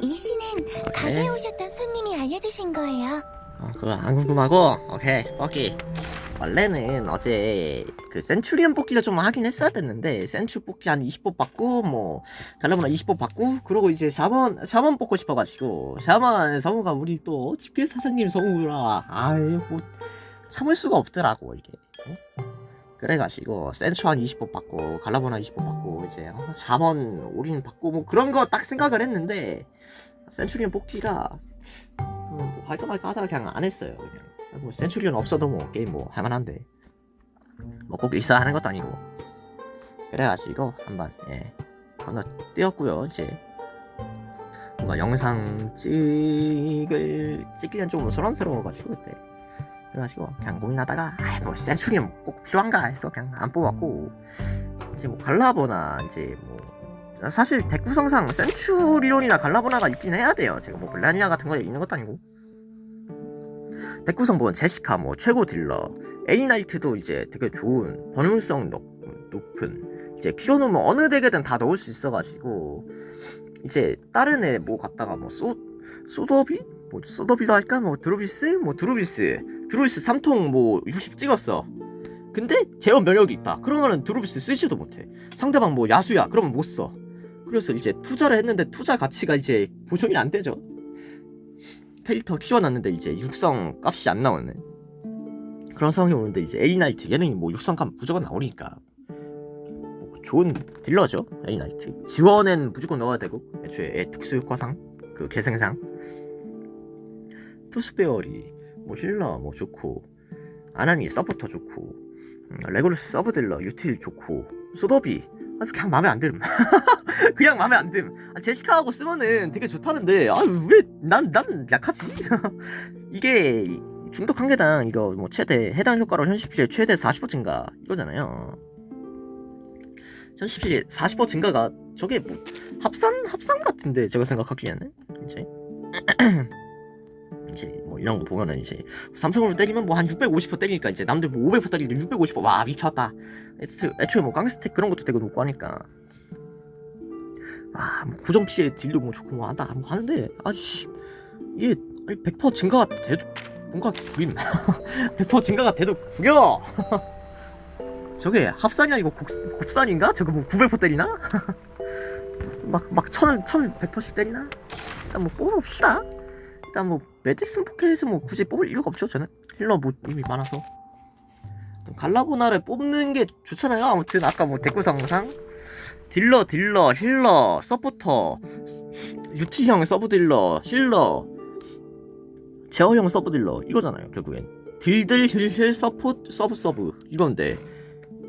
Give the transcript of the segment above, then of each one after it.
이 씨는 가게에 오셨던 손님이 알려주신 거예요. 어, 그거 안 궁금하고 오케이 뽑기 원래는 어제 그 센츄리언 뽑기가 좀 하긴 했어야 됐는데 센츄 뽑기 한 20뽑 받고 뭐 갈라보나 20뽑 받고 그러고 이제 샤먼 샤먼 뽑고 싶어가지고 샤먼 성우가 우리 또 집게 사장님 성우라 아유 뭐 참을 수가 없더라고 이게 어? 그래가지고 센츄 한 20뽑 받고 갈라보나 20뽑 받고 이제 어, 샤먼 올인 받고 뭐 그런 거 딱 생각을 했는데 센츄리언 뽑기가 음, 뭐 할까 말까 하다가 그냥 안 했어요. 그냥 뭐 센츄리온 없어도 뭐 게임 뭐 할만한데 뭐꼭 있어야 하는 것도 아니고 그래가지고 한번 예 건너 뛰었고요. 이제 뭔가 영상 찍을 찍기는 좀 소란스러워가지고 그때 그래가지고 그냥 고민하다가 아뭐 센츄리온 꼭 필요한가 해서 그냥 안 뽑았고 이제 뭐 갈라보나 이제 뭐 사실 덱 구성상 센츄리온이나 갈라보나가 있긴 해야 돼요. 제가 뭐 블라니아 같은 거에 있는 것도 아니고. 덱 구성 보면 제시카 뭐 최고 딜러, 에이나이트도 이제 되게 좋은 번물성 높, 높은. 이제 키워놓으면 어느 덱에든 다 넣을 수 있어가지고 이제 다른 애뭐 갖다가 뭐 소 소더비? 뭐 소더비로 할까? 뭐 드로비스? 뭐 드로비스 드로비스 3통 뭐 60 찍었어. 근데 제어 면역이 있다. 그러면은 드로비스 쓰지도 못해. 상대방 뭐 야수야. 그러면 못 써. 그래서 이제 투자를 했는데 투자 가치가 이제 보정이 안 되죠. 캐릭터 키워놨는데 이제 육성 값이 안 나오네. 그런 상황이 오는데 이제 에이나이트 얘는 뭐 육성 값 무조건 나오니까 뭐 좋은 딜러죠 에이나이트 지원엔 무조건 넣어야 되고 애초에 애 특수 효과상 그 개생상 투스페어리 뭐 힐러 뭐 좋고 아나니 서포터 좋고 음, 레고루스 서브 딜러 유틸 좋고 소더비 아, 그냥 마음에 안 듦. 그냥 마음에 안 듦. 아, 제시카하고 쓰면은 되게 좋다는데, 아, 왜, 난, 난 약하지? 이게, 중독 한 개당 이거 뭐 최대, 해당 효과로 현실필 최대 40% 증가, 이거잖아요. 현실필 40% 증가가, 저게 뭐, 합산, 합산 같은데, 제가 생각하기에는. 이제. 이제 뭐 이런 거 보면은 이제 삼성으로 때리면 뭐 한 650% 때리니까 이제 남들 뭐 500% 때리는데 650%와 미쳤다 애초에, 뭐 깡스택 그런 것도 되게 높고 하니까 아뭐 고정 피해 딜도 뭐 좋고 뭐 한다 뭐 하는데 아씨 이게 아니 100% 증가가 돼도 뭔가 구림 100% 증가가 돼도 구려 저게 합산이 아니고 곡, 곱산인가? 저거 뭐 900% 때리나? 막, 막 천을, 천 100%씩 때리나? 일단 뭐 뽑읍시다. 일단 뭐, 메디슨 포켓에서 뭐 굳이 뽑을 이유가 없죠, 저는. 힐러 뭐 이미 많아서. 갈라보나를 뽑는 게 좋잖아요. 아무튼 아까 뭐 대구성상. 딜러 딜러 힐러 서포터. 유티형 서브 딜러 힐러. 제어형 서브 딜러 이거잖아요 결국엔. 딜들 힐힐 서포트 서브 서브. 이건데.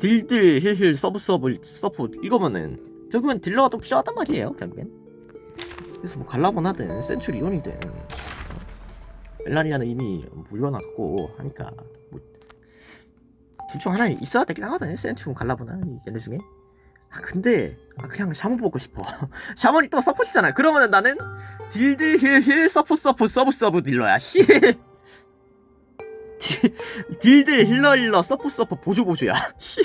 딜들 힐힐 서브 서브 서포트. 이거면은 결국엔 딜러가 또 필요하단 말이에요 결국엔. 그래서 뭐 갈라보나든 센츄리온이든 멜라니아는 이미 물려놨고 하니까 뭐 둘 중 하나 있어야 되긴 하거든요. 센츄 갈라보나 얘네 중에. 아 근데 아 그냥 샤먼 보고 싶어. 샤먼이 또 서포트잖아. 그러면은 나는 딜딜 힐힐 서포 서포 서브 서브 딜러야. 씨. 딜- 딜딜 힐러 힐러 서포 서포 보조 보조야. 씨.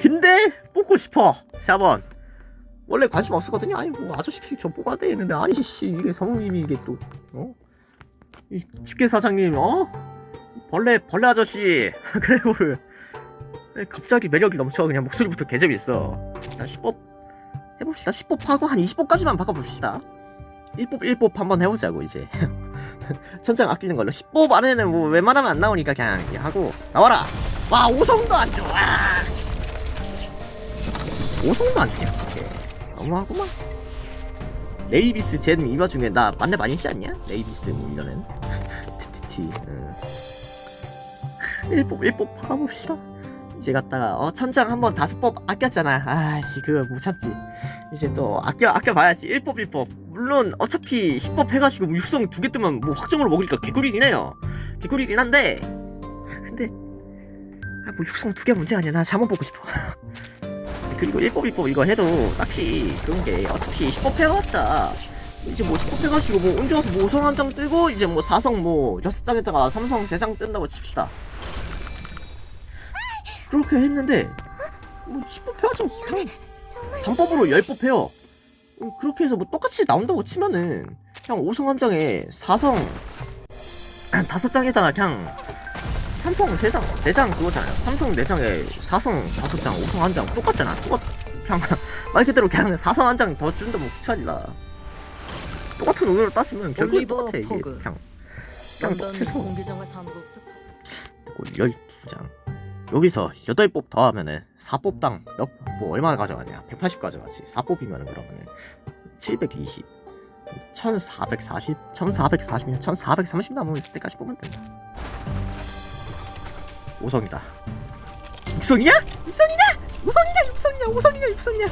근데 뽑고 싶어. 샤먼. 원래 관심 없었거든요. 아니 뭐 아저씨 필좀 뽑아야 되는데 아니 씨 이게 성우님이 이게 또 어? 이 집게 사장님 어? 벌레 벌레 아저씨. 그래고를 갑자기 매력이 넘쳐? 그냥 목소리부터 개재밌어. 일단 10법 해봅시다. 10법 하고 한 20법까지만 바꿔봅시다. 1법 1법 한번 해보자고 이제. 천장 아끼는 걸로. 10법 안에는 뭐 웬만하면 안 나오니까 그냥 하고. 나와라! 와 5성도 안 줘. 와 5성도 안 주냐? 너무하구만 레이비스 젠이 와중에 나 만렙 아니지 않냐? 레이비스 뭐 이러는? TTT 응. 1법 1법 박아봅시다. 이제 갔다가 어 천장 한번 다섯 법 아꼈잖아. 아씨 그거 못 참지. 이제 또 아껴 아껴 봐야지. 1법 1법. 물론 어차피 10법 해가지고 뭐 육성 두 개 뜨면 뭐 확정으로 먹으니까 개꿀이긴 해요. 개꿀이긴 한데 아, 근데 아, 뭐 육성 두 개 문제 아니야. 나 잠만 보고 싶어 그리고 1법 1법 이거 해도 딱히 그런 게 어차피 10법 해봤자 이제 뭐 10법 해가지고 뭐운 좋아서 뭐 5성 한 장 뜨고 이제 뭐 4성 뭐 6장에다가 3성 3장 뜬다고 칩시다. 그렇게 했는데 뭐 10법 해가지고 그냥 정말 단법으로 10법 해요. 음, 그렇게 해서 뭐 똑같이 나온다고 치면은 그냥 5성 한 장에 4성 다섯 장에다가 그냥 삼성 3장, 4장 그거잖아요. 삼성 4장에 4성 5장, 5성 한장 똑같잖아. 똑같, 그냥 말 그대로 그냥 4성 한장더 준다 뭐 차리라. 똑같은 의도로 따지면 올리버 똑같아 이게 포그. 그냥 그냥 똑같아서 그리고 12장 여기서 8뽑 더하면은 4뽑당 몇, 뭐 얼마 가져가냐 180 가져가지 4뽑이면은 그러면은 720 1440 1440이면 1430 남을 때까지 뽑으면 된다 5성이다. 6성이야? 6성이냐? 5성이냐? 6성이냐? 5성이냐? 6성이냐?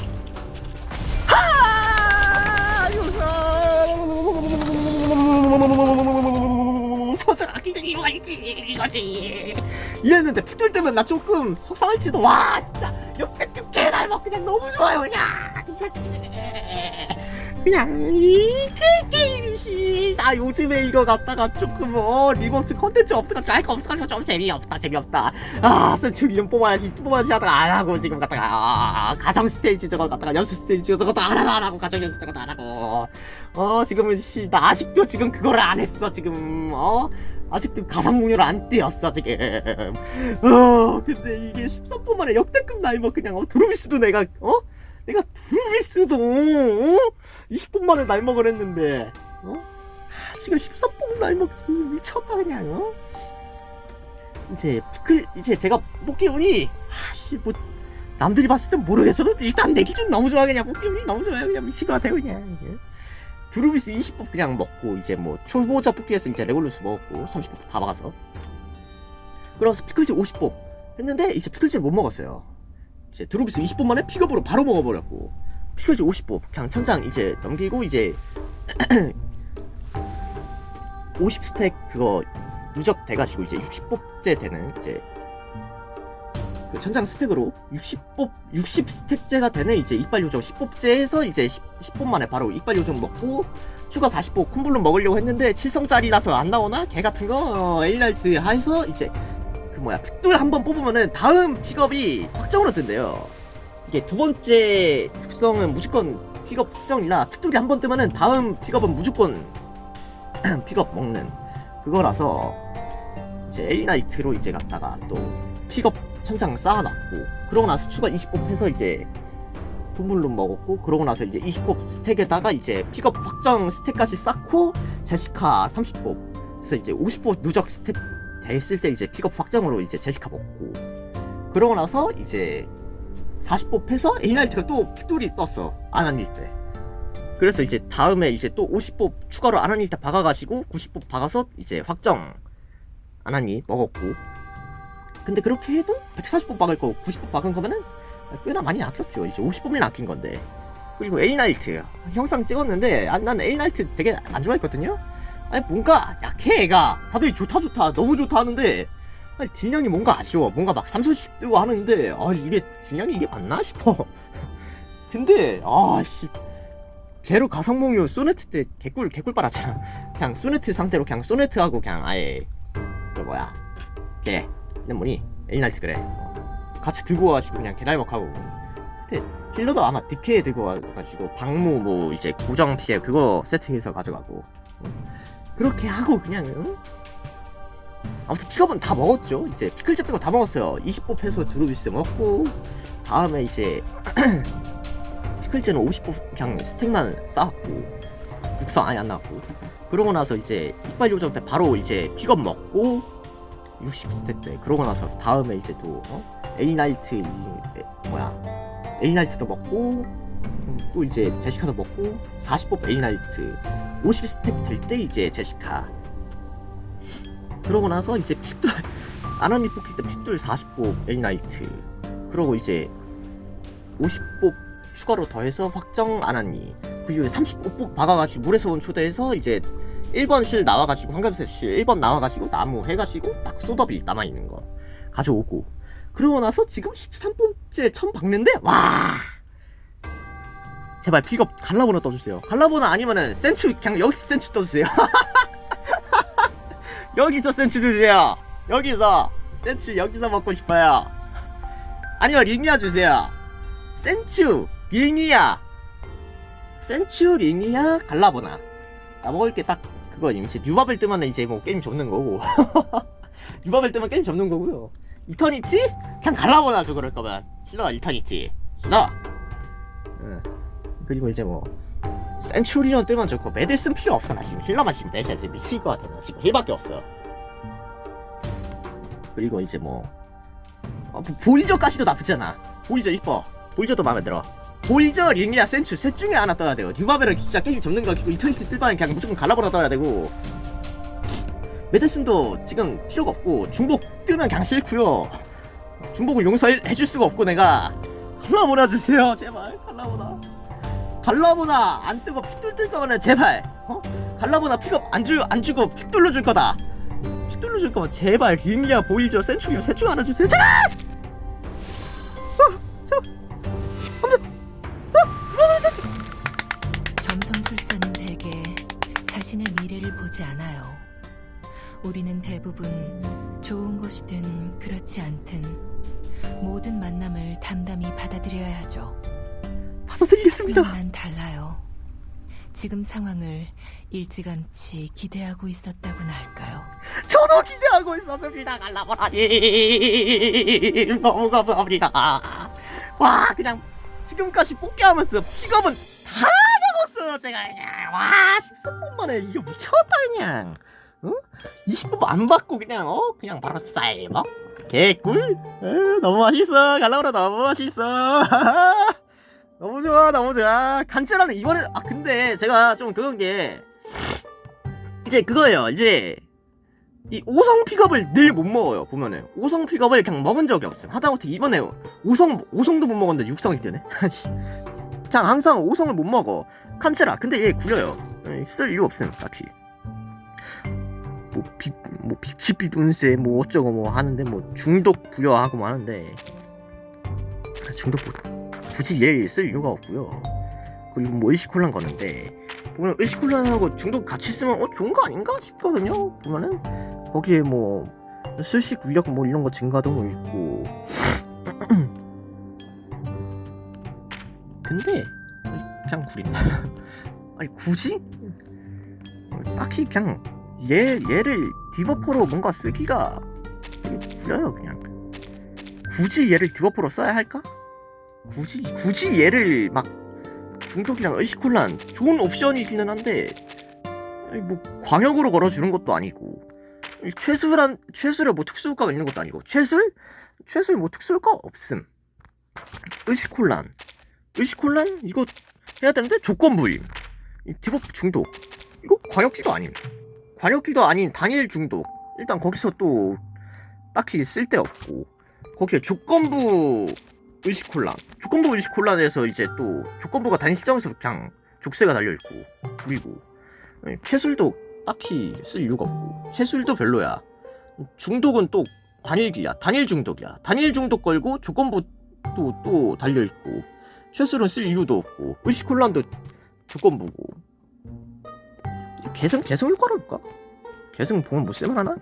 하! 6성! 저장 아끼는 이유가 있지? 이거지. 이랬는데 픽들 때문에 나 조금 속상할지도. 와 진짜. 역대급 개날 먹 그냥 너무 좋아요 그냥. 이거지 그냥 이그 게임이지. 나 요즘에 이거 갖다가 조금 어 리버스 컨텐츠 없어가지고 할거 없어가지고 좀 재미없다 재미없다. 아 센츄리온 뽑아야지 뽑아야지 하다가 안 하고 지금 갖다가 아, 가정 스테이지 저거 갖다가 연수 스테이지 저것도 안 하고 안 하고 가정 연수 저것도 안 하고. 어 지금은 씨 나 아직도 지금 그거를 안 했어 지금. 어? 아직도 가상공유를 안 띄었어 지금. 어 근데 이게 13분 만에 역대급 나이뭐 그냥 어 드루비스도 내가 어 내가 드루비스도 어? 20분 만에 날먹을 했는데 어? 하, 지금 13분 날먹 미쳤다 그냥 어? 이제 피클 이제 제가 뽑기 운이 하씨 뭐 남들이 봤을 땐 모르겠어도 일단 내 기준 너무 좋아 그냥. 뽑기 운이 너무 좋아요 그냥. 미친 것 같아요 그냥. 예. 드루비스 20법 그냥 먹고 이제 뭐 초보자 뽑기에서 이제 레골루스 먹었고 30법 다 박아서. 그러면서 피클즈 50법 했는데 이제 피클즈를 못 먹었어요 이제 드루비스 20법 만에 픽업으로 바로 먹어버렸고 피클즈 50법 그냥 천장 이제 넘기고 이제 50스택 그거 누적 돼가지고 이제 60법째 되는 이제 그 천장 스택으로 60법 60스택째가 되는 이제 이빨 요정 10법째에서 이제 10, 10법 만에 바로 이빨 요정 먹고 추가 40법 콤블로 먹으려고 했는데 7성짜리라서 안 나오나? 개 같은 거? 어, 에일랄트 해서 이제 그 뭐야 픽돌 한 번 뽑으면은 다음 픽업이 확정으로 뜬대요. 이게 두 번째 육성은 무조건 픽업 확정이라 픽돌이 한 번 뜨면은 다음 픽업은 무조건 픽업 먹는 그거라서 이제 에이나이트로 이제 갔다가 또 픽업 천장 쌓아놨고 그러고 나서 추가 20법 해서 이제 돈물론 먹었고 그러고 나서 이제 20법 스택에다가 이제 픽업 확정 스택까지 쌓고 제시카 30법 그래서 이제 50법 누적 스택 됐을 때 이제 픽업 확정으로 이제 제시카 먹고 그러고 나서 이제 40법 해서 에이나이트가 또 픽돌이 떴어 안한일 때. 그래서 이제 다음에 이제 또 50법 추가로 안한일 때 박아가지고 90법 박아서 이제 확정 안하니 먹었고. 근데 그렇게 해도 140법 박을 거 90법 박은 거면은 꽤나 많이 아꼈죠. 이제 50법이나 아낀 건데. 그리고 에이나이트 영상 찍었는데 아, 난 에이나이트 되게 안 좋아했거든요 아니 뭔가 약해 애가. 다들 좋다 좋다. 너무 좋다 하는데. 아니 딜량이 뭔가 아쉬워. 뭔가 막 3소씩 뜨고 하는데. 아 이게 딜량이 이게 맞나 싶어. 근데 아씨. 걔로 가상몽유 소네트 때 개꿀 개꿀 빨았잖아. 그냥 소네트 상태로 그냥 소네트하고 그냥 아예 그 뭐야. 걔 뭐니? 에이나이트 그래. 어, 같이 들고 와가지고 그냥 개날먹하고. 그때 힐러도 아마 디케에 들고 와가지고 방무 뭐 이제 고정 피해 그거 세팅해서 가져가고. 어, 그렇게 하고 그냥 응? 아무튼 픽업은 다 먹었죠. 이제 피클즈 빼고 다 먹었어요. 20법 해서 두루비스 먹고 다음에 이제 피클즈는 50법 그냥 스택만 쌓았고 육성 아예 안 나왔고. 그러고 나서 이제 이빨 요정 때 바로 이제 픽업 먹고 60스택 때. 그러고 나서 다음에 이제 또 어? 에이나이트 뭐야? 에이나이트도 먹고 음, 또 이제 제시카도 먹고 40법 에이나이트 50스택 될때 이제 제시카. 그러고 나서 이제 픽돌 아나니 뽑힐 때 픽돌 40법 에이나이트. 그러고 이제 50법 추가로 더해서 확정 아나니. 그 이후에 35법 박아가지고 물에서 온 초대해서 이제 1번 실 나와가지고 황금색 실 1번 나와가지고 나무 해가지고 딱 소더비 남아있는 거. 가져오고. 그러고 나서 지금 13번째 처음 박는데 와 제발 픽업 갈라보나 떠주세요. 갈라보나 아니면은 센츄 그냥 여기서 센츄 떠주세요. 여기서 센츄 주세요. 여기서 센츄 여기서 먹고 싶어요. 아니면 릴미아 주세요. 센츄 릴미아 센츄리니아 갈라보나. 나 먹을 게 딱 그거임. 이제 뉴밥을 뜨면 이제 뭐 게임 접는 거고. 뉴밥을 뜨면 게임 접는 거고요. 이터니티? 그냥 갈라보나 줘 그럴 거면. 실러가 이터니티. 실러. 응. 그리고 이제 뭐 센츄리온 뜨면 좋고 메데슨 필요 없어. 나 지금 힐러만 지금 내셔 지금 미칠 것 같아. 나 지금 힐밖에 없어. 그리고 이제 뭐 어, 뭐 볼저까지도 나쁘지 않아. 볼저 이뻐. 볼저도 마음에 들어. 볼저 링이야 센츄 셋 중에 하나 떠야 돼요. 뉴바벨은 진짜 게임 접는 거 기고 이터니티 뜰 바엔 그냥 무조건 갈라보나 떠야 되고. 메데슨도 지금 필요가 없고 중복 뜨면 그냥 싫고요. 중복을 용서해줄 수가 없고 내가. 갈라보나 주세요 제발. 갈라보나 갈라보나 안 뜨고 픽 뚫을 거면 제발. 어? 갈라보나 픽업 안, 주, 안 주고 픽 뚫어줄 거다. 픽 뚫어줄 거면 제발 링이야 보이죠? 센츄리온 셋중 하나 주세요. 제발 일찌감치 기대하고 있었다고나 할까요? 저도 기대하고 있었습니다 갈라보라님 너무 감사합니다. 와 그냥 지금까지 뽑기하면서 픽업은 다 먹었어요 제가. 그냥 와 13번 만에 이거 미쳤다 그냥. 어? 20번 안 받고 그냥 어? 그냥 바로 쌀먹 개꿀? 에, 너무 맛있어. 갈라보라 너무 맛있어. 너무 좋아 너무 좋아. 간절하네 이번에 아 근데 제가 좀 그런 게 이제 그거예요. 이제 이 5성 픽업을 늘 못 먹어요 보면은. 5성 픽업을 그냥 먹은 적이 없음. 하다못해 이번에 5성 5성도 못 먹었는데 6성이 뜨네? 그냥 항상 5성을 못 먹어. 칸체라. 근데 얘 구려요. 에, 쓸 이유 없음 딱히. 뭐, 빛, 뭐 빛이 빛 운세 뭐 어쩌고 뭐 하는데 뭐 중독 부여하고 뭐 하는데. 중독 뭐 굳이 얘를 쓸 이유가 없고요. 그리고 뭐 의식혼란 거는데 보면 의식혼란하고 중독 같이 쓰면 어 좋은 거 아닌가 싶거든요. 보면은 거기에 뭐 술식 위력 뭐 이런 거 증가도 있고. 근데 그냥 구린다 아니 굳이? 어, 딱히 그냥 얘 얘를 디버퍼로 뭔가 쓰기가 구려요 그냥. 굳이 얘를 디버퍼로 써야 할까? 굳이 굳이 얘를 막 중독이랑 의식혼란 좋은 옵션이기는 한데 뭐 광역으로 걸어주는 것도 아니고 이 최술한 최술에 뭐 특수효과가 있는 것도 아니고 최술? 최술 뭐 특수효과 없음. 의식혼란. 의식혼란? 이거 해야 되는데 조건 부임. 이 디버프 중독. 이거 광역기도 아님. 광역기도 아닌 단일 중독. 일단 거기서 또 딱히 쓸데없고. 거기에 조건부 의식혼란. 조건부 의식혼란에서 이제 또 조건부가 단일 시점에서 그냥 족쇄가 달려있고 그리고. 아니, 최술도 딱히 쓸 이유가 없고. 최술도 별로야. 중독은 또 단일기야. 단일 중독이야. 단일 중독 걸고 조건부 또 또 달려있고. 최술은 쓸 이유도 없고. 의식혼란도 조건부고. 계승 계승 효과랄까? 계승 보면 뭐 쓸만하나?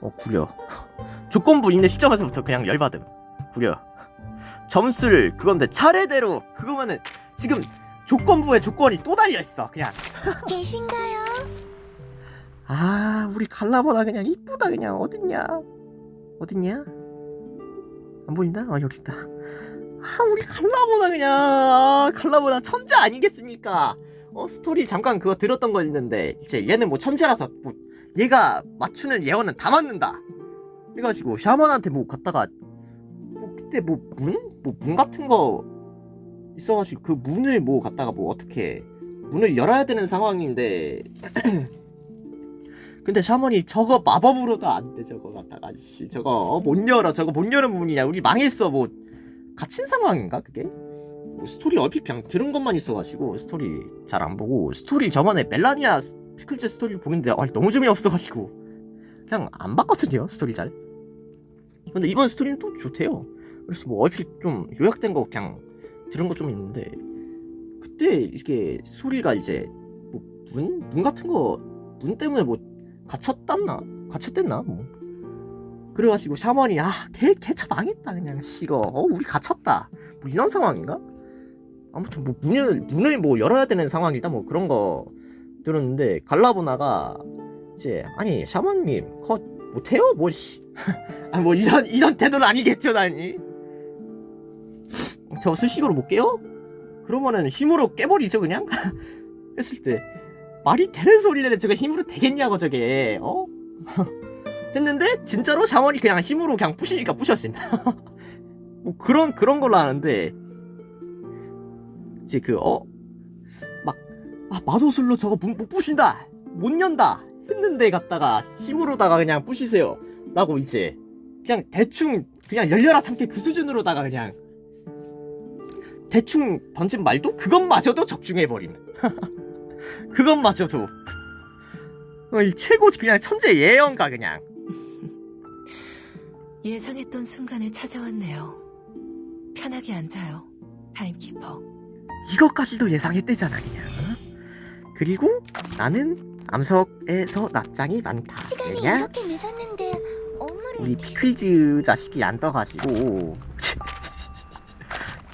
어 구려. 조건부 있는 시점에서부터 그냥 열받음. 구려 점수를 그건 데 차례대로 그거면은 지금 조건부에 조건이 또 달려 있어 그냥. 계신가요? 아 우리 갈라보다 그냥 이쁘다 그냥. 어딨냐? 어딨냐? 안 보인다? 아 여기 있다. 아 우리 갈라보다 그냥. 아, 갈라보다 천재 아니겠습니까? 어 스토리 잠깐 그거 들었던 거 있는데 이제 얘는 뭐 천재라서 뭐 얘가 맞추는 예언은 다 맞는다. 해가지고 샤먼한테 뭐 갔다가 뭐 그때 뭐 문? 뭐 문 같은 거 있어가지고 그 문을 뭐 갔다가 뭐 어떻게 문을 열어야 되는 상황인데 근데 샤먼이 저거 마법으로도 안 돼 저거 갖다가. 씨 저거 어, 못 열어. 저거 못 여는 문이냐 우리 망했어. 뭐 갇힌 상황인가 그게? 뭐 스토리 얼핏 그냥 들은 것만 있어가지고 스토리 잘 안 보고 스토리 저번에 멜라니아 스- 피클즈 스토리 보는데 아, 너무 재미없어가지고 그냥 안 봤거든요 스토리 잘. 근데 이번 스토리는 또 좋대요 그래서 뭐 얼핏 좀 요약된 거 그냥 들은 거 좀 있는데 그때 이게 소리가 이제 뭐 문? 문 같은 거 문 때문에 뭐 갇혔단나? 갇혔댔나? 뭐 그래가지고 샤먼이 아걔 개차 망했다 그냥 씨, 이거 어 우리 갇혔다 뭐 이런 상황인가? 아무튼 뭐 문을 문을 뭐 열어야 되는 상황이다 뭐 그런 거 들었는데 갈라보나가 이제 아니 샤먼님 컷 못해요 뭐씨 아뭐 이런 이런 태도는 아니겠죠 나니 저 수식으로 못 깨요? 그러면은 힘으로 깨버리죠 그냥? 했을 때. 말이 되는 소리를 저게 힘으로 되겠냐고 저게. 어? 했는데 진짜로 샤먼이 그냥 힘으로 그냥 부시니까 부셨음 뭐 그런 그런 걸로 아는데. 이제 그어 막 아, 마도술로 저거 문- 못 부신다! 못 연다! 했는데 갔다가 힘으로다가 그냥 부시세요. 라고 이제 그냥 대충 그냥 열려라 참게 그 수준으로다가 그냥 대충 던진 말도 그것마저도 적중해버림 그것마저도 어, 이 최고 그냥 천재 예언가 그냥 예상했던 순간에 찾아왔네요. 편하게 앉아요. 타임키퍼. 이것까지도 예상했대잖아 그냥 어? 그리고 나는 암석에서 납장이 많다 시간이 왜냐? 이렇게 늦었는데 업무를 우리 피클즈 자식이 안 떠가지고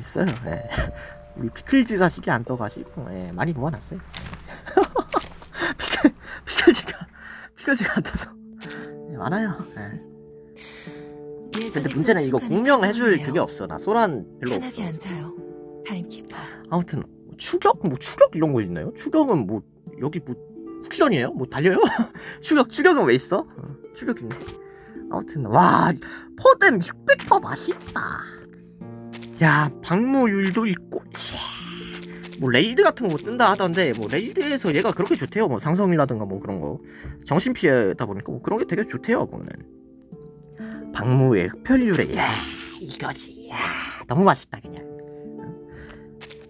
있어요 예. 우리 피클즈 자식이 안 떠가지고 예, 많이 모아놨어요 피클, 피클즈가 피클즈가 안 떠서 예, 많아요 예. 근데 문제는 이거 공명해줄. 그게 없어 나 소란 별로 없어. 아무튼 추격 뭐 추격 이런 거 있나요? 추격은 뭐 여기 뭐 쿠키런이에요? 뭐 달려요? 추격 추격은 왜 있어? 어, 추격 있네. 아무튼 와 포뎀 600% 맛있다. 야 방무율도 있고 이야, 뭐 레이드 같은 거뭐 뜬다 하던데 뭐 레이드에서 얘가 그렇게 좋대요. 뭐 상성이라든가 뭐 그런 거. 정신 피해다 보니까 뭐 그런 게 되게 좋대요. 보면 방무의 흡혈률에 야 이거지. 야 너무 맛있다 그냥.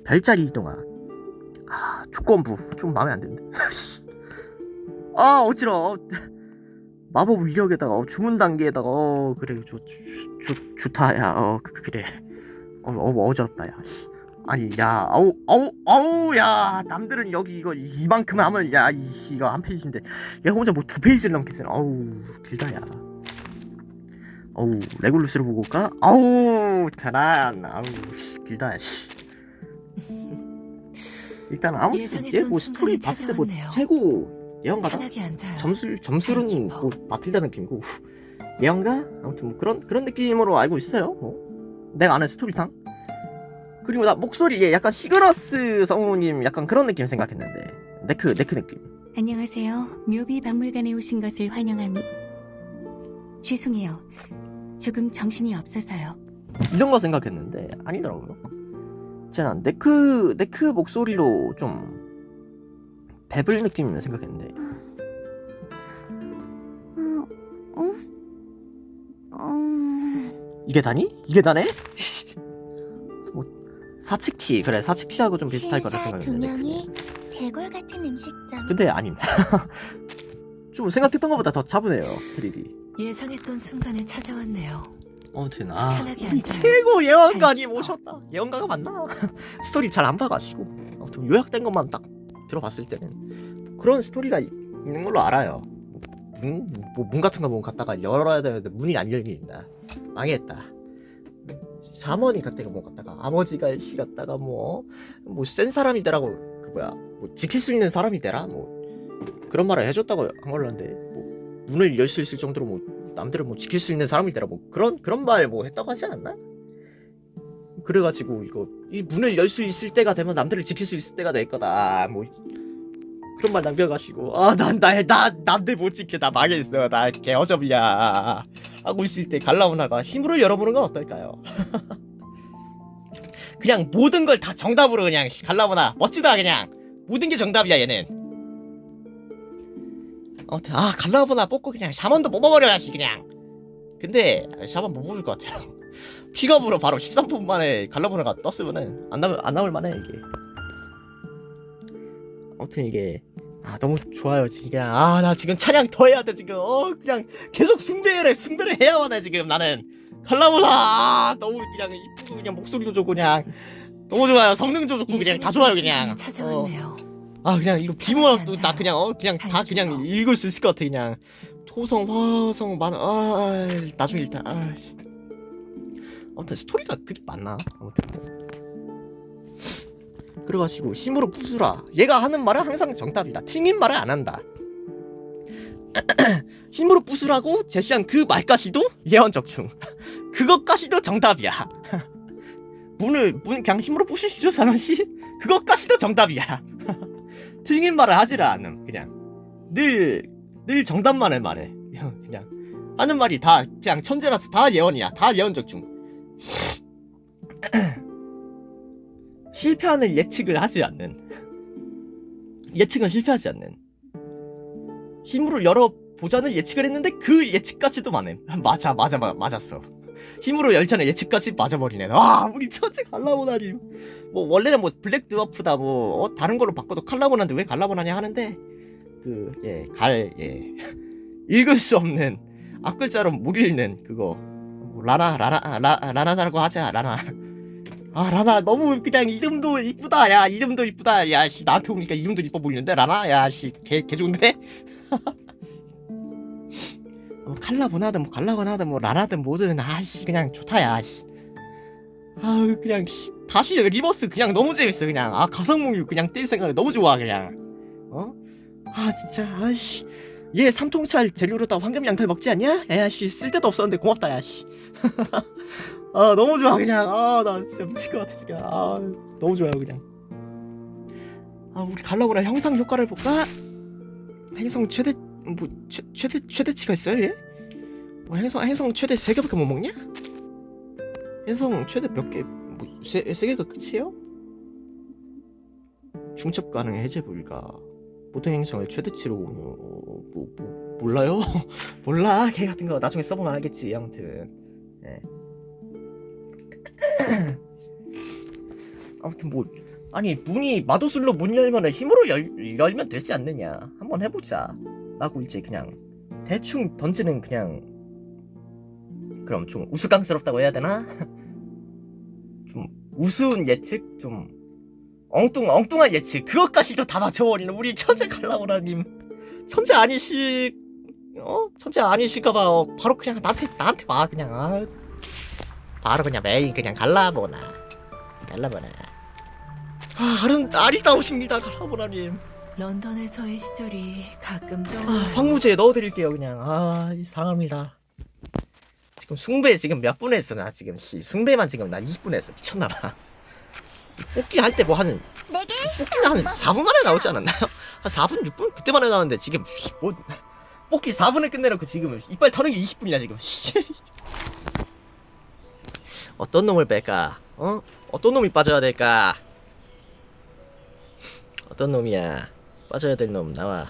별자리 이동아. 아 조건부. 좀 마음에 안 드는데. 아 어지러워. 마법 위력에다가 어, 주문 단계에다가 어 그래 좋, 좋, 좋, 좋다. 야어 그, 그래 어, 어 어지럽다 야 씨. 아니 야 아우 아우 아우 야 남들은 여기 이거 이만큼 하면 야 이, 이거 한 페이지인데 얘 혼자 뭐 두 페이지를 넘게 쓰네 아우 길다 야 어우 레굴루스를 보고 올까 아우 대란 아우 씨, 길다 씨. 일단 아무튼 예상했던 얘뭐 스토리 봤을 때 뭐. 최고 예언가다. 점수 점수는 타임키퍼. 뭐 마틸다 느낌이고 예언가 아무튼 뭐 그런 그런 느낌으로 알고 있어요 뭐 내가 아는 스토리상 그리고 나 목소리에 약간 시그러스 성우님 약간 그런 느낌 생각했는데 네크 네크 느낌 안녕하세요. 묘비 박물관에 오신 것을 환영합니다. 죄송해요. 조금 정신이 없어서요. 이런 거 생각했는데 아니더라고요. 제가 네크 네크 목소리로 좀 베블 느낌을 생각했는데 음, 음, 음, 이게 다니? 이게 다네? 뭐 사츠키 그래 사츠키하고 좀 비슷할 거라 생각했는데 명이 대골 같은 음식점. 근데 아님. 좀 생각했던 것보다 더 차분해요 트릴이. 예상했던 순간에 찾아왔네요. 아무튼 아 편하게. 최고 예언가님. 오셨다. 예언가가 맞나? 스토리 잘 안 봐가지고 아무튼 요약된 것만 딱 들어봤을 때는 그런 스토리가 있- 있는 걸로 알아요. 문, 뭐문 같은 거뭐 갖다가 열어야 되는데 문이 안 열린다. 망했다. 사머니 같다가 뭐 갖다가 아버지가 씨 갖다가 뭐 뭐 센 사람이 되라고 그 뭐야 뭐 지킬 수 있는 사람이 되라 뭐 그런 말을 해줬다고 한 걸로 아는데 뭐 문을 열 수 있을 정도로 뭐 남들을 뭐 지킬 수 있는 사람이 되라 뭐 그런 그런 말 뭐 했다고 하지 않았나? 그래가지고 이거 이 문을 열 수 있을 때가 되면 남들을 지킬 수 있을 때가 될 거다 뭐 그런 말 남겨가지고. 아난나나 남들 못 지켜. 나 망했어. 나 개어접이야. 하고 있을 때 갈라우나가 힘으로 열어보는 건 어떨까요? 그냥 모든 걸 다 정답으로 그냥 씨, 갈라보나. 멋지다 그냥. 모든 게 정답이야 얘는. 아무튼 아 갈라보나 뽑고 그냥 샤먼도 뽑아버려야지 그냥. 근데 샤먼 못 뽑을 것 같아요. 픽업으로 바로 13분 만에 갈라보나가 떴으면은 안 나올 안 나올 만해 이게. 아무튼 이게 아 너무 좋아요 지금 아 나 지금 찬양 더 해야 돼 지금. 어 그냥 계속 숭배를 숭배를 해야만 해 지금 나는. 갈라보나 아, 너무 그냥 이쁘고 그냥 목소리도 좋고 그냥. 너무 좋아요 성능도 좋고 그냥 다 좋아요 그냥. 순간에 어. 찾아왔네요. 아 그냥 이거 비문학도 나 그냥 어 그냥 다 그냥 읽을 수 있을 것 같아 그냥. 토성 화성 만 아, 나중에 일단 아 씨. 아무튼 스토리가 그게 맞나? 아무튼. 뭐. 그래가지고 힘으로 부수라. 얘가 하는 말은 항상 정답이다. 틀린 말을 안 한다. 힘으로 부수라고 제시한 그 말까지도 예언 적중 그것까지도 정답이야. 문을 문 그냥 힘으로 부수시죠 사람 씨 그것까지도 정답이야. 틀린 말을 하지를 않음 그냥. 늘 늘 정답만을 말해. 그냥. 하는 말이 다 그냥 천재라서 다 예언이야. 다 예언 적중 실패하는 예측을 하지 않는. 예측은 실패하지 않는. 힘으로 열어보자는 예측을 했는데 그 예측까지도 맞네 맞아 맞아 맞, 맞았어. 힘으로 열자는 예측까지 맞아버리네. 와 우리 천재 갈라보나니 뭐 원래는 뭐 블랙 드워프다 뭐 어, 다른 걸로 바꿔도 칼라보나인데 왜 갈라보나냐 하는데 그 예 갈 예. 읽을 수 없는 앞글자로 못 읽는 그거. 뭐, 라나 라나 아, 라 라나라고 하자 라나 아 라나 너무 그냥 이름도 이쁘다. 야 이름도 이쁘다. 야 씨 나한테 오니까 이름도 이뻐 보이는데 라나? 야씨 개, 개 좋은데? 뭐 칼라보나든 뭐 갈라보나든 뭐 라나든 뭐든 아씨 그냥 좋다 야씨. 아 그냥 씨, 다시 리버스 그냥 너무 재밌어 그냥. 아 가성몽유 그냥 뛸 생각 너무 좋아 그냥. 어 아 진짜 아씨. 얘 삼통찰 재료로 다 황금 양털 먹지 않냐? 야씨 쓸데도 없었는데 고맙다 야씨 아 너무 좋아 그냥 아 나 진짜 미칠 것 같아 지금 아 너무 좋아요 그냥 아 우리 갈라보라 형상 효과를 볼까 행성 최대 뭐 최, 최대 최대치가 있어요 얘? 뭐 행성 행성 최대 세 개밖에 못 먹냐? 행성 최대 몇개뭐세 세 개가 끝이에요? 중첩 가능 해제 불가 모든 행성을 최대치로 뭐, 뭐, 뭐 몰라요? 몰라 걔 같은 거 나중에 써보면 알겠지 아무튼 예. 아무튼 뭐 아니 문이 마도술로 문 열면은 힘으로 열, 열면 되지 않느냐. 한번 해보자. 라고 이제 그냥 대충 던지는 그냥 그럼 좀 우스꽝스럽다고 해야 되나? 좀 우스운 예측? 좀 엉뚱 엉뚱한 예측. 그것까지도 다 맞춰버리는 우리 천재 갈라보라님. 천재 아니시 어? 천재 아니실까봐 어, 바로 그냥 나한테 나한테 와 그냥. 아, 바로 그냥 매일 그냥 갈라보나. 갈라보나. 아 아름 아리따우십니다 갈라보라님. 런던에서의 시절이 가끔 아, 떠오르는 황무지에 넣어드릴게요 그냥. 아 사랑합니다. 지금 숭배 지금 몇 분 했어 나 지금 씨. 숭배만 지금 나 20분 했어 미쳤나봐. 뽑기 할 때 뭐한 네개? 뽑기는 한 4분 만에 나오지 않았나요? 한 4분 6분? 그때 만에 나왔는데 지금 씨, 뭐 뽑기 4분에 끝내놓고 지금 이빨 터는 게 20분이야 지금. 씨. 어떤 놈을 뺄까? 어? 어떤 놈이 빠져야 될까? 어떤 놈이야? 빠져야 될 놈 나와.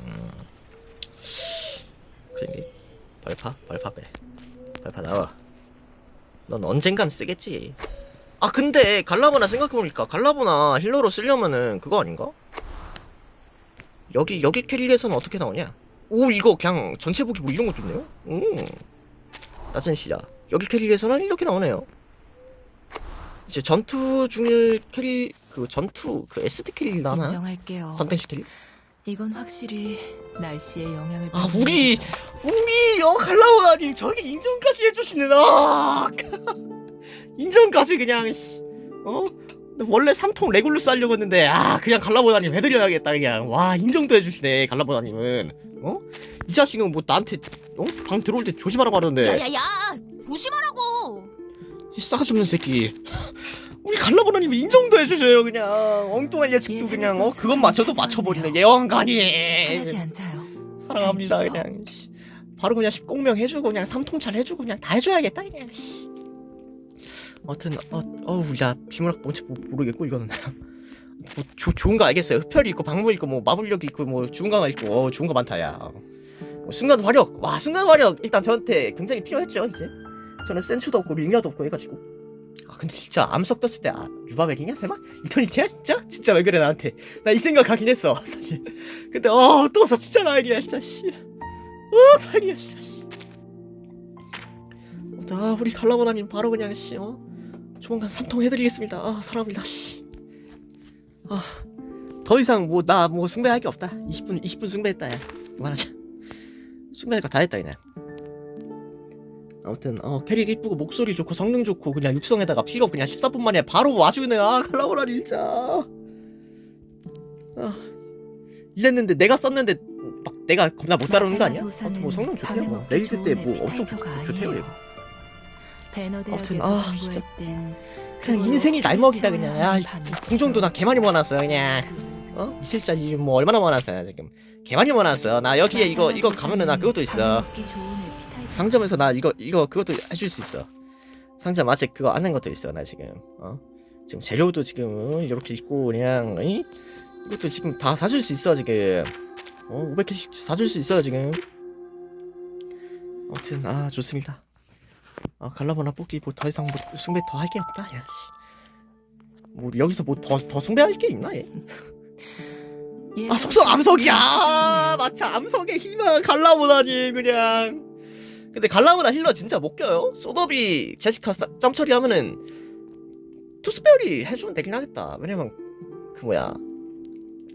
음. 그래, 벌파, 벌파 빼. 벌파 나와. 넌 언젠간 쓰겠지. 아 근데 갈라보나 생각해보니까 갈라보나 힐러로 쓰려면은 그거 아닌가? 여기 여기 캐리에서는 어떻게 나오냐? 오 이거 그냥 전체 보기 뭐 이런 거 좋네요. 음 낮은 시야 여기 캐리에서는 이렇게 나오네요. 이제 전투 중일 캐리 그 전투 그 SD 캐리 나나 인정할게요. 선택시 캐리? 이건 확실히 날씨의 영향을 아, 받는 우리- 거죠. 우리 어 갈라보나님 저기 인정까지 해주시는 아 인정까지 그냥 씨. 어 원래 3통 레굴루스 하려고 했는데 아 그냥 갈라보다님 해드려야겠다 그냥 와 인정도 해주시네 갈라보다님은 어이 자식은 뭐 나한테 어? 방 들어올 때 조심하라고 하던데 야야야 조심하라고. 이 싸가지 없는 새끼. 우리 갈라보다님이 인정도 해주셔요 그냥. 엉뚱한 예측도 그냥 어할 그건 맞춰도 맞춰버리네. 예언가니 편하게 앉아요. 사랑합니다 할게요. 그냥 씨. 바로 그냥 십공명 해주고 그냥 삼통찰 해주고 그냥 다 해줘야겠다 그냥 씨. 아무튼 어, 어우 야 비문학 뭔지 모- 모르겠고 이거는. 뭐 조, 좋은 거 알겠어요. 흡혈이 있고 방무 있고 뭐 마블력 있고 뭐 죽은 강화 있고 어 좋은 거 많다 야. 뭐 순간 화력. 와 순간 화력. 일단 저한테 굉장히 필요했죠 이제 저는 센추도 없고 링야도 없고 해가지고. 아 근데 진짜 암석 떴을 때아 유바벨이냐 설마? 이터니티야 진짜? 진짜 왜 그래 나한테. 나 이 생각 하긴 했어 사실. 근데 어 떠서 진짜 다행이야 진짜 씨어 다행이야 진짜 씨. 아 우리 갈라보나님 바로 그냥 씨 어? 조만간 삼통 해드리겠습니다. 아 사랑합니다 씨아더 이상 뭐 나뭐 숭배할 게 없다. 20분 20분 숭배했다 야. 그만하자. 숭배할 거 다 했다 그냥 아무튼 어 캐릭 이쁘고 목소리 좋고 성능 좋고 그냥 육성에다가 픽업 그냥 14분 만에 바로 와주네. 아 갈라보라니 진짜. 아 이랬는데 내가 썼는데 막 내가 겁나 못 따르는 거 아니야? 아무튼 뭐 성능 좋대요 뭐 레이드 때 뭐 엄청 좋- 좋대요 이거 배너 아무튼, 아, 진짜. 그냥 인생이 날먹이다 그냥. 야 공정도 나 개많이 모아놨어요 그냥. 어? 미술자리 뭐 얼마나 모아놨어요 지금. 개많이 모아놨어. 나 여기에 이거 이거 가면은 나 그것도 있어 상점에서 나 이거 이거 그것도 해줄 수 있어. 상점 아직 그거 안 한 것도 있어 나 지금. 어? 지금 재료도 지금 이렇게 있고 그냥 이? 이것도 지금 다 사줄 수 있어 지금. 어 500개씩 사줄 수 있어요 지금. 아무튼 아 좋습니다. 아 갈라보나 뽑기 뭐 더 이상 뭐 숭배 더 할 게 없다. 야 씨. 뭐 여기서 뭐 더 더 숭배할 게 있나 얘? 아 속성 암석이야. 마치 암석의 희망 갈라보다니 그냥. 근데 갈라보다 힐러 진짜 못 껴요. 소더비 제시카 싸- 짬 처리하면은 투스페어리 해주면 되긴 하겠다. 왜냐면 그 뭐야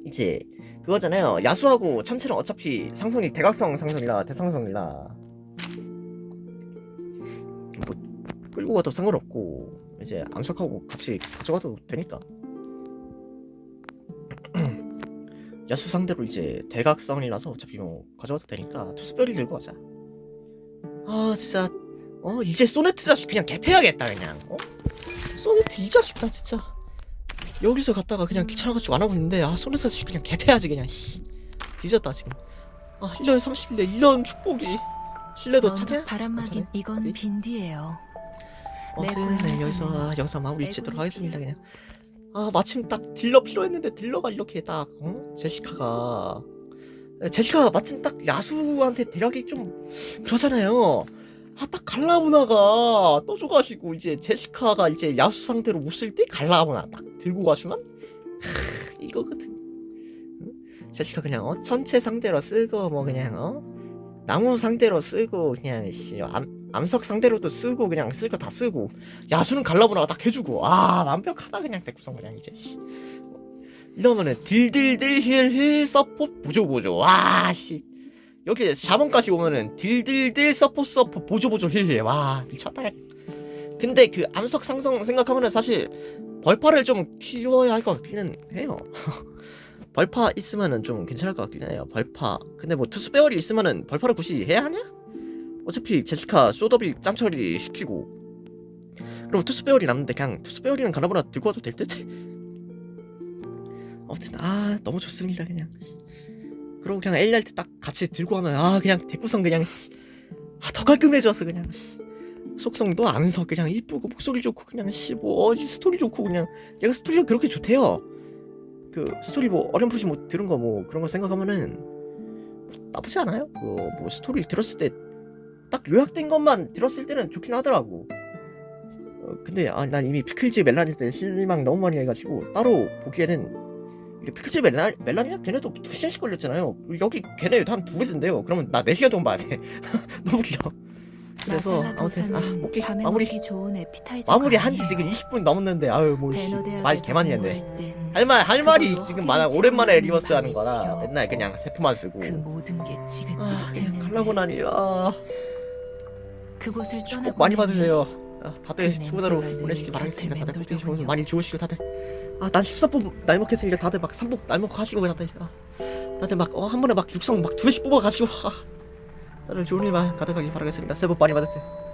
이제 그거잖아요. 야수하고 참치랑 어차피 상성이 대각성 상성이라 대상성이라 뭐 끌고 가도 상관없고 이제 암석하고 같이 가져가도 되니까. 야수 상대로 이제 대각성이라서 어차피 뭐 가져가도 되니까 투스페어리 들고 가자. 아 진짜 어 이제 소네트 자식 그냥 개패야겠다 그냥 어? 소네트 이 자식 나 진짜 여기서 갔다가 그냥 귀찮아가지고 안 하고 있는데 아 소네트 자식 그냥 개패야지 그냥 씨 뒤졌다 지금 아 1년 30일에 1년 축복이 신뢰도 찾냐? 바람막인 괜찮아요? 이건? 빈디예요. 내 아무튼 네, 여기서 아, 영상 마무리 짓도록 하겠습니다. 그냥 아 마침 딱 딜러 필요했는데 딜러가 이렇게 딱 어? 제시카가 제시카가 마침 딱 야수한테 대략이 좀 그러잖아요 아 딱 갈라무나가 떠줘가지고 이제 제시카가 이제 야수 상대로 못 쓸 때 갈라무나 딱 들고 가주면 크, 이거거든 응? 제시카 그냥 어 천체 상대로 쓰고 뭐 그냥 어 나무 상대로 쓰고 그냥 씨 암, 암석 상대로도 쓰고 그냥 쓸 거 다 쓰고 야수는 갈라보나가 딱 해주고 아 완벽하다 그냥 대구성 그냥 이제 씨. 이러면은 딜딜딜 힐힐 서포트 보조 보조. 와씨. 여기 자본까지 오면은 딜딜딜 서포트 서포트 보조 보조 힐힐. 와 미쳤다. 근데 그 암석 상성 생각하면은 사실 벌파를 좀 키워야 할 것 같기는 해요. 벌파 있으면은 좀 괜찮을 것 같긴 해요 벌파. 근데 뭐 투스페어리 있으면은 벌파를 굳이 해야 하냐? 어차피 제시카 소더비 짬처리 시키고. 그럼 투스페어리 남는데 그냥 투스페어리는 갈아보라 들고 와도 될 듯? 아무튼 아 너무 좋습니다 그냥. 그리고 그냥 엘리알트 딱 같이 들고 하면 아 그냥 대구성 그냥 씨. 아, 더 깔끔해졌어 그냥 씨. 속성도 암석 그냥 이쁘고 목소리 좋고 그냥 씨뭐 어디 스토리 좋고 그냥. 얘가 스토리가 그렇게 좋대요. 그 스토리 뭐 어렴풋이 뭐 들은 거 뭐 그런 거 생각하면은 나쁘지 않아요. 그뭐 스토리 들었을 때 딱 요약된 것만 들었을 때는 좋긴 하더라고. 어, 근데 아, 난 이미 피클즈 멜란일 때 실망 너무 많이 해가지고 따로 보기에는 피클즈 멜란, 멜란이야? 걔네도 2시간씩 걸렸잖아요. 여기 걔네 한두배 된대요. 그러면 나 4시간 동안 봐야 돼. 너무 길어. 그래서 아무튼 아 오케이 마무리. 마무리 한지 지금 20분 넘었는데 아유 뭐말 개많이 했네. 할말 할 말이 지금 많아. 오랜만에 리버스 하는 거라. 맨날 그냥 세포만 쓰고. 그 모든 게아 그냥 지긋지긋했는데. 갈라보나니 아 그곳을 축복 많이 받으세요 아, 다들 그 냄새가 보내시기 늘 바라겠습니다 다들. 곁을 복귀 좋은 맴돌더군요. 많이 좋으시고 다들. 아난 14분 날먹했으니까 다들 막 3복 날먹 하시고 다들. 아, 다들 막 어, 한 번에 막 육성 막 두 개씩 뽑아가지고. 아, 다들 좋은 일만 가득하길 바라겠습니다. 새해 복 많이 받으세요